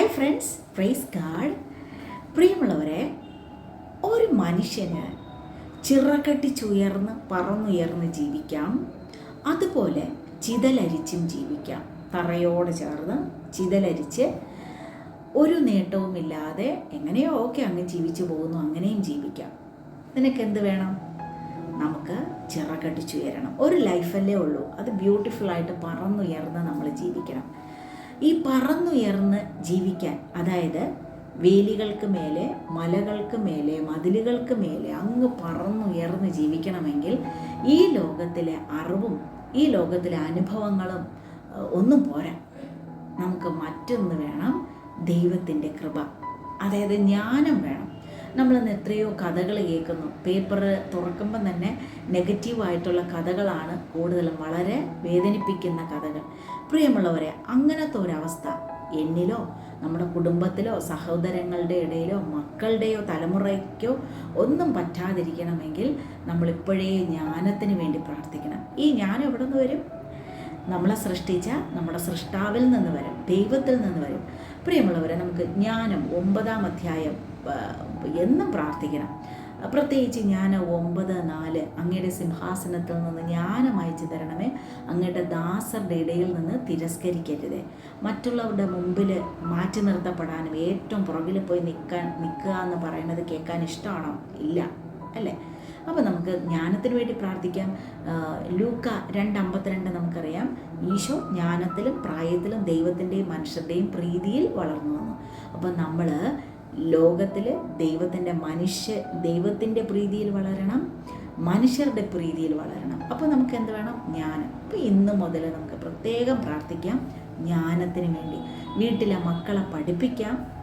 Friends price card പ്രിയമുള്ളവരെ ഒരു മനുഷ്യന് ചിറകട്ടിച്ചുയർന്ന് പറന്നുയർന്ന് ജീവിക്കാം. അതുപോലെ ചിതലരിച്ചും ജീവിക്കാം. തറയോട് ചേർന്ന് ചിതലരിച്ച് ഒരു നേട്ടവുമില്ലാതെ എങ്ങനെയോ ഒക്കെ അങ്ങ് ജീവിച്ചു പോകുന്നു അങ്ങനെയും ജീവിക്കാം. നിനക്ക് എന്ത് വേണം? നമുക്ക് ചിറകടിച്ചുയരണം ഒരു ലൈഫല്ലേ ഉള്ളൂ. അത് ബ്യൂട്ടിഫുള്ളായിട്ട് പറന്നുയർന്ന് നമ്മൾ ജീവിക്കണം. ഈ പറന്നുയർന്ന് ജീവിക്കാൻ അതായത് വേലികൾക്ക് മേലെ മലകൾക്ക് മേലെ മതിലുകൾക്ക് മേലെ അങ്ങ് പറന്നുയർന്ന് ജീവിക്കണമെങ്കിൽ ഈ ലോകത്തിലെ അറിവും ഈ ലോകത്തിലെ അനുഭവങ്ങളും ഒന്നും പോരാ. നമുക്ക് മറ്റൊന്ന് വേണം ദൈവത്തിന്റെ കൃപ. അതായത് ജ്ഞാനം വേണം. നമ്മളിന്ന് എത്രയോ കഥകൾ കേൾക്കുന്നു. പേപ്പർ തുറക്കുമ്പം തന്നെ നെഗറ്റീവായിട്ടുള്ള കഥകളാണ് കൂടുതലും വളരെ വേദനിപ്പിക്കുന്ന കഥകൾ. പ്രിയമുള്ളവരെ അങ്ങനത്തെ ഒരവസ്ഥ എന്നിലോ നമ്മുടെ കുടുംബത്തിലോ സഹോദരങ്ങളുടെ ഇടയിലോ മക്കളുടെയോ തലമുറയ്ക്കോ ഒന്നും പറ്റാതിരിക്കണമെങ്കിൽ നമ്മളിപ്പോഴേ ജ്ഞാനത്തിന് വേണ്ടി പ്രാർത്ഥിക്കണം. ഈ ജ്ഞാനം എവിടെ നിന്ന് വരും? നമ്മളെ സൃഷ്ടിച്ച നമ്മുടെ സൃഷ്ടാവിൽ നിന്ന് വരും. ദൈവത്തിൽ നിന്ന് വരും. പ്രിയമുള്ളവരെ നമുക്ക് ജ്ഞാനം ഒമ്പതാം അധ്യായം എന്നും പ്രാർത്ഥിക്കണം. പ്രത്യേകിച്ച് ഞാൻ ഒമ്പത് നാല് അങ്ങയുടെ സിംഹാസനത്തിൽ നിന്ന് ജ്ഞാനം അയച്ചു തരണമേ. അങ്ങയുടെ ദാസരുടെ ഇടയിൽ നിന്ന് തിരസ്കരിക്കരുതേ. മറ്റുള്ളവരുടെ മുമ്പിൽ മാറ്റി നിർത്തപ്പെടാനും ഏറ്റവും പുറകിൽ പോയി നിൽക്കാൻ നിൽക്കുക എന്ന് പറയുന്നത് കേൾക്കാൻ ഇഷ്ടമാണോ? ഇല്ല. അല്ലേ? അപ്പോൾ നമുക്ക് ജ്ഞാനത്തിന് വേണ്ടി പ്രാർത്ഥിക്കാം. ലൂക്ക രണ്ട് അമ്പത്തിരണ്ട് നമുക്കറിയാം. ഈശോ ജ്ഞാനത്തിലും പ്രായത്തിലും ദൈവത്തിന്റെയും മനുഷ്യരുടെയും പ്രീതിയിൽ വളർന്നു വന്നു. അപ്പം നമ്മൾ ലോകത്തിൽ ദൈവത്തിന്റെ മനുഷ്യ ദൈവത്തിന്റെ പ്രീതിയിൽ വളരണം മനുഷ്യരുടെ പ്രീതിയിൽ വളരണം. അപ്പോൾ നമുക്ക് എന്ത് വേണം? ജ്ഞാനം. അപ്പോൾ ഇന്ന് മുതൽ നമുക്ക് പ്രത്യേകം പ്രാർത്ഥിക്കാം. ജ്ഞാനത്തിന് വേണ്ടി. വീട്ടിലെ മക്കളെ പഠിപ്പിക്കാം.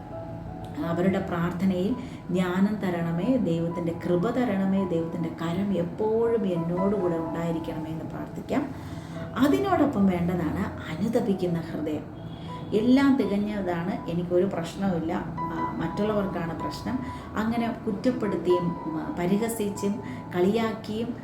അവരുടെ പ്രാർത്ഥനയിൽ ജ്ഞാനം തരണമേ ദൈവത്തിന്റെ കൃപ തരണമേ ദൈവത്തിന്റെ കരം എപ്പോഴും എന്നോടുകൂടെ ഉണ്ടായിരിക്കണമേ എന്ന് പ്രാർത്ഥിക്കാം. അതിനോടൊപ്പം വേണ്ടതാണ് അനുതപിക്കുന്ന ഹൃദയം. എല്ലാം തികഞ്ഞതാണ്. എനിക്കൊരു പ്രശ്നവുമില്ല. മറ്റുള്ളവർക്കാണ് പ്രശ്നം. അങ്ങനെ കുറ്റപ്പെടുത്തിയും പരിഹസിച്ചും കളിയാക്കിയും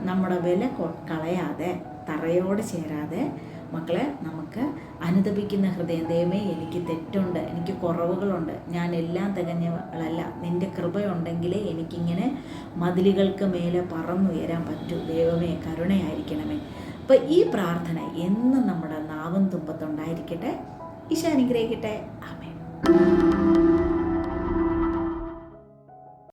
നമ്മുടെ വില കളയാതെ തറയോട് ചേരാതെ മക്കളെ നമുക്ക് അനുദപിക്കുന്ന ഹൃദയം. ദൈവമേ എനിക്ക് തെറ്റുണ്ട്. എനിക്ക് കുറവുകളുണ്ട്. ഞാൻ എല്ലാം തികഞ്ഞവളല്ല. നിന്റെ കൃപയുണ്ടെങ്കിലേ എനിക്കിങ്ങനെ മതിലുകൾക്ക് മേലെ പറന്നുയരാൻ പറ്റൂ. ദൈവമേ കരുണയായിരിക്കണമേ. അപ്പോൾ ഈ പ്രാർത്ഥന എന്നും നമ്മുടെ നാവും തുമ്പത്തുണ്ടായിരിക്കട്ടെ ഈശോ അനുഗ്രഹിക്കട്ടെ. ആമേൻ.